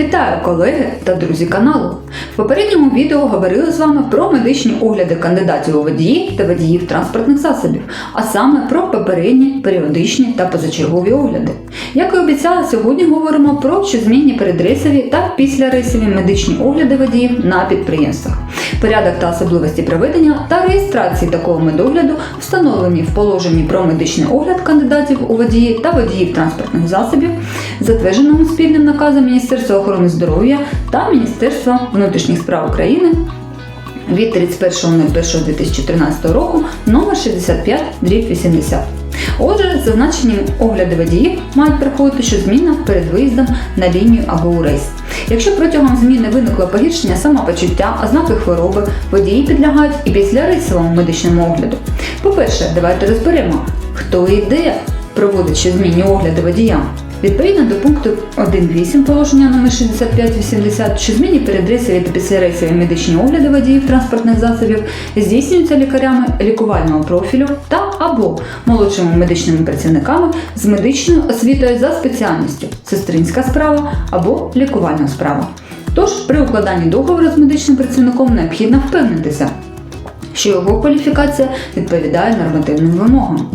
Вітаю колеги та друзі каналу! Попередньому відео говорили з вами про медичні огляди кандидатів у водії та водіїв транспортних засобів, а саме про попередні, періодичні та позачергові огляди. Як і обіцяла, сьогодні говоримо про щозмінні передрейсові та післярейсові медичні огляди водіїв на підприємствах. Порядок та особливості проведення та реєстрації такого медогляду встановлені в положенні про медичний огляд кандидатів у водії та водіїв транспортних засобів, затвердженому спільним наказом Міністерства охорони здоров'я та Міністерства внутрішніх справ України від 31.01.2013 року номер 65 80. Отже, зазначені огляди водіїв мають проходити щозмінно перед виїздом на лінію або у рейс. Якщо протягом зміни виникло погіршення самопочуття, ознаки хвороби, водії підлягають і після рейсовому медичному огляду. По-перше, давайте розберемо, хто і де проводить щозмінні огляди водіям. Відповідно до пункту 1.8 положення номер 6580, що зміні передрейсові та післярейсові медичні огляди водіїв транспортних засобів здійснюються лікарями лікувального профілю та або молодшими медичними працівниками з медичною освітою за спеціальністю сестринська справа або лікувальна справа. Тож при укладанні договору з медичним працівником необхідно впевнитися, що його кваліфікація відповідає нормативним вимогам.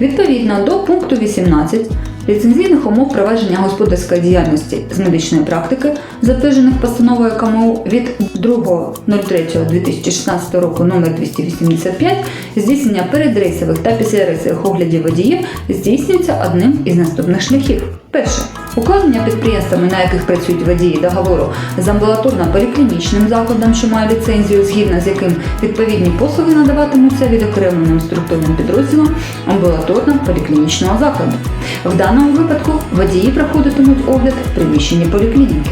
Відповідно до пункту 18 ліцензійних умов провадження господарської діяльності з медичної практики, затверджених постановою КМУ від 2.03.2016 року номер 285, здійснення передрейсових та післярейсових оглядів водіїв здійснюється одним із наступних шляхів. Перше. Укладення підприємствами, на яких працюють водії договору з амбулаторно-поліклінічним закладом, що має ліцензію, згідно з яким відповідні послуги надаватимуться відокремленим структурним підрозділом амбулаторно-поліклінічного закладу. В даному випадку водії проходитимуть огляд в приміщенні поліклініки.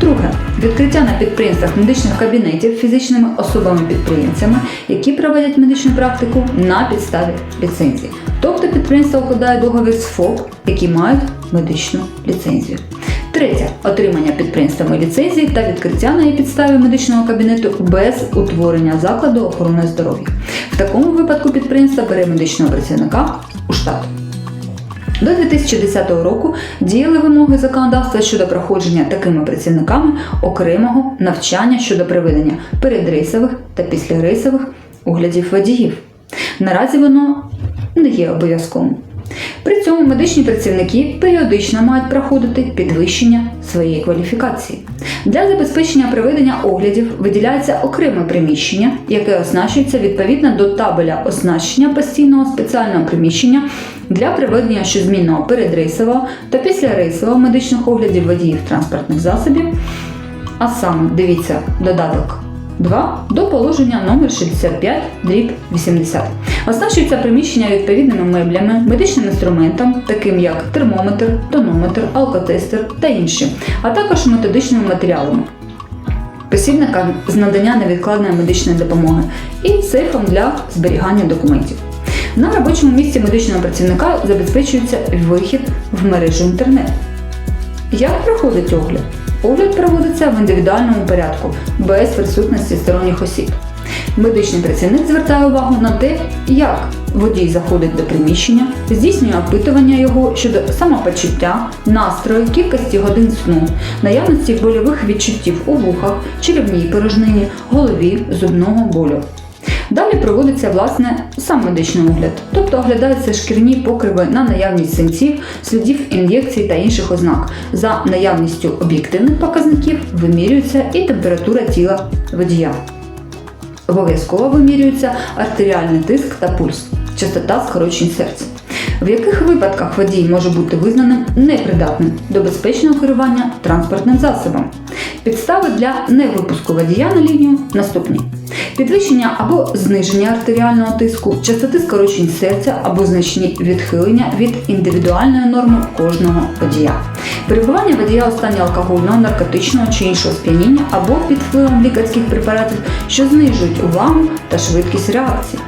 Друге відкриття на підприємствах медичних кабінетів фізичними особами-підприємцями, які проводять медичну практику на підставі ліцензії. Тобто підприємство укладає договір з ФОП, які мають медичну ліцензію. Третє отримання підприємствами ліцензії та відкриття на її підставі медичного кабінету без утворення закладу охорони здоров'я. В такому випадку підприємство бере медичного працівника у штат. До 2010 року діяли вимоги законодавства щодо проходження такими працівниками окремого навчання щодо проведення передрейсових та післярейсових оглядів водіїв. Наразі воно не є обов'язковим. При цьому медичні працівники періодично мають проходити підвищення своєї кваліфікації. Для забезпечення проведення оглядів виділяється окреме приміщення, яке оснащується відповідно до табеля оснащення постійного спеціального приміщення для проведення щозмінного передрейсового та післярейсового медичних оглядів водіїв транспортних засобів. А саме дивіться додаток 2 до положення номер 65 дріб 80. Оснащується приміщення відповідними меблями, медичним інструментом, таким як термометр, тонометр, алкотестер та інші, а також методичними матеріалами. Посібникам з надання невідкладної медичної допомоги і сейфом для зберігання документів. На робочому місці медичного працівника забезпечується вихід в мережу інтернет. Як проходить огляд? Огляд проводиться в індивідуальному порядку, без присутності сторонніх осіб. Медичний працівник звертає увагу на те, як водій заходить до приміщення, здійснює опитування його щодо самопочуття, настрою, кількості годин сну, наявності больових відчуттів у вухах, черевній порожнині, голові, зубного болю. Далі проводиться власне сам медичний огляд, тобто оглядаються шкірні покриви на наявність синців, слідів ін'єкцій та інших ознак. За наявністю об'єктивних показників вимірюється і температура тіла водія. Обов'язково вимірюється артеріальний тиск та пульс, частота скорочень серця. В яких випадках водій може бути визнаним непридатним до безпечного керування транспортним засобом? Підстави для невипуску водія на лінію наступні: підвищення або зниження артеріального тиску, частоти скорочень серця або значні відхилення від індивідуальної норми кожного водія, перебування водія у стані алкогольного, наркотичного чи іншого сп'яніння або під впливом лікарських препаратів, що знижують увагу та швидкість реакції.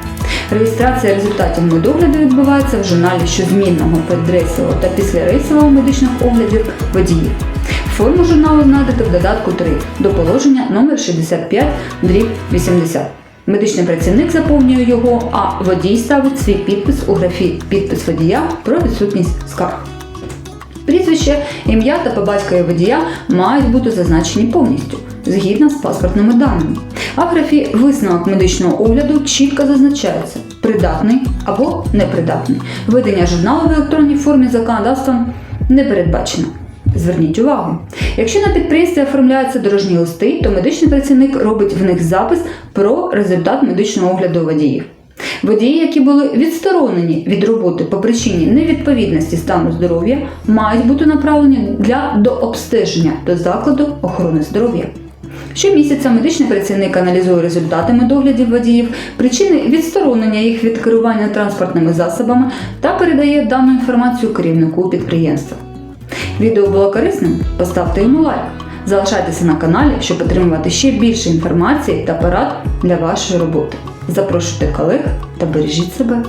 Реєстрація результатів медогляду відбувається в журналі щозмінного передрейсового та післярейсового медичних оглядів водіїв. Форму журналу знайдете в додатку 3 до положення номер 65 дріб 80. Медичний працівник заповнює його, а водій ставить свій підпис у графі Підпис водія про відсутність скарг. Прізвище, ім'я та по батькові водія мають бути зазначені повністю, згідно з паспортними даними. А в графі висновок медичного огляду чітко зазначається придатний або непридатний. Ведення журналу в електронній формі законодавством не передбачено. Зверніть увагу, якщо на підприємстві оформляються дорожні листи, то медичний працівник робить в них запис про результат медичного огляду водіїв. Водії, які були відсторонені від роботи по причині невідповідності стану здоров'я, мають бути направлені для дообстеження до закладу охорони здоров'я. Щомісяця медичний працівник аналізує результати медоглядів водіїв, причини відсторонення їх від керування транспортними засобами та передає дану інформацію керівнику підприємства. Відео було корисним? Поставте йому лайк. Залишайтеся на каналі, щоб отримувати ще більше інформації та порад для вашої роботи. Запрошуйте колег та бережіть себе.